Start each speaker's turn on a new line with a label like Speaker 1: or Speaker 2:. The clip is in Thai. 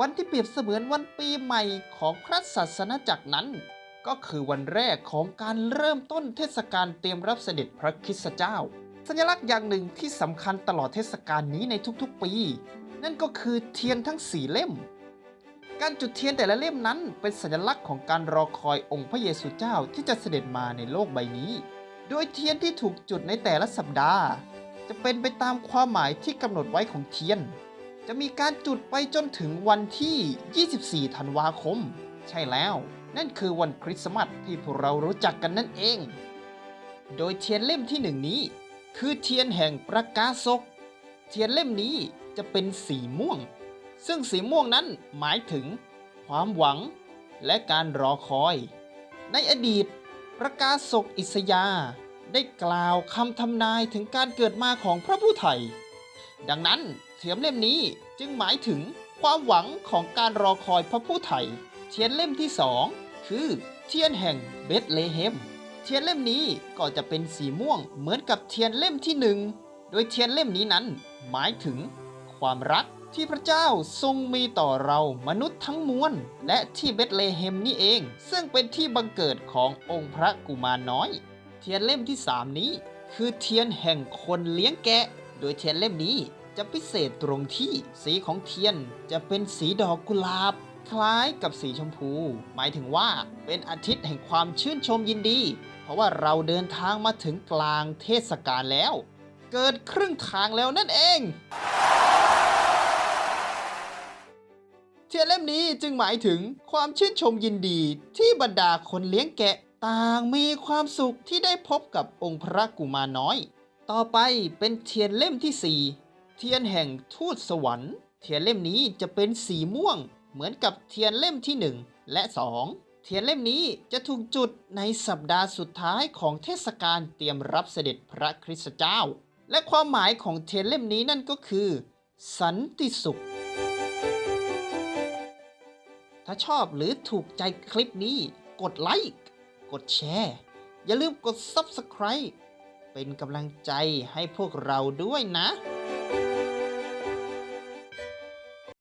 Speaker 1: วันที่เปรียบเสมือนวันปีใหม่ของพระศาสนาจักรนั้น ก็คือวันแรกของการเริ่มต้นเทศกาลเตรียมรับเสด็จพระคริสต์เจ้า สัญลักษณ์อย่างหนึ่งที่สำคัญตลอดเทศกาลนี้ในทุกๆปี นั่นก็คือเทียนทั้งสี่เล่ม การจุดเทียนแต่ละเล่มนั้นเป็นสัญลักษณ์ของการรอคอยองค์พระเยซูเจ้าที่จะเสด็จมาในโลกใบนี้ โดยเทียนที่ถูกจุดในแต่ละสัปดาห์ จะเป็นไปตามความหมายที่กำหนดไว้ของเทียน จะมีการจุดไปจนถึงวันที่ 24 ธันวาคม ใช่แล้ว นั่นคือวันคริสต์มาสที่พวกเรารู้จักกันนั่นเอง โดยเทียนเล่มที่หนึ่งนี้ คือเทียนแห่งประกาศก เทียนเล่มนี้จะเป็นสีม่วง ซึ่งสีม่วงนั้นหมายถึง ความหวัง และการรอคอย ในอดีต ประกาศกอิสยาได้กล่าวคำทำนายถึงการเกิดมาของพระผู้ไถ่ดังนั้น เทียนเล่มนี้จึงหมายถึงความหวังของการรอคอยพระผู้ไถ่เทียนเล่มที่สองคือ เทียนแห่งเบธเลเฮม เทียนเล่มนี้ก็จะเป็นสีม่วงเหมือนกับเทียนเล่มที่หนึ่งโดยเทียนเล่มนี้นั้น หมายถึง ความรักที่พระเจ้าทรงมีต่อเรามนุษย์ทั้งมวลและที่เบธเลเฮมนี่เอง ซึ่งเป็นที่บังเกิดขององค์พระกุมารน้อย เทียนเล่มที่3นี้ คือเทียนแห่งคนเลี้ยงแกะ โดยเทียนเล่มนี้ จะพิเศษตรงที่สีของเทียนจะเป็นสีดอกกุหลาบ คล้ายกับสีชมพู หมายถึงว่าเป็นอาทิตย์แห่งความชื่นชมยินดี เพราะว่าเราเดินทางมาถึงกลางเทศกาลแล้ว เกินครึ่งทางแล้วนั่นเองเทียนเล่มนี้จึงหมายถึงความชื่นชมยินดีที่บรรดาคนเลี้ยงแกะ ต่างมีความสุขที่ได้พบกับองค์พระกุมารน้อย ต่อไปเป็นเทียนเล่มที่4 เทียนแห่งทูตสวรรค์ เทียนเล่มนี้จะเป็นสีม่วง เหมือนกับเทียนเล่มที่ 1 และ 2 เทียนเล่มนี้จะถูกจุดในสัปดาห์สุดท้ายของเทศกาลเตรียมรับเสด็จพระคริสต์เจ้า และความหมายของเทียนเล่มนี้นั่นก็คือ สันติสุข ถ้าชอบหรือถูกใจคลิปนี้ กดไลค์ กดแชร์ อย่าลืมกด Subscribe เป็นกำลังใจให้พวกเราด้วยนะ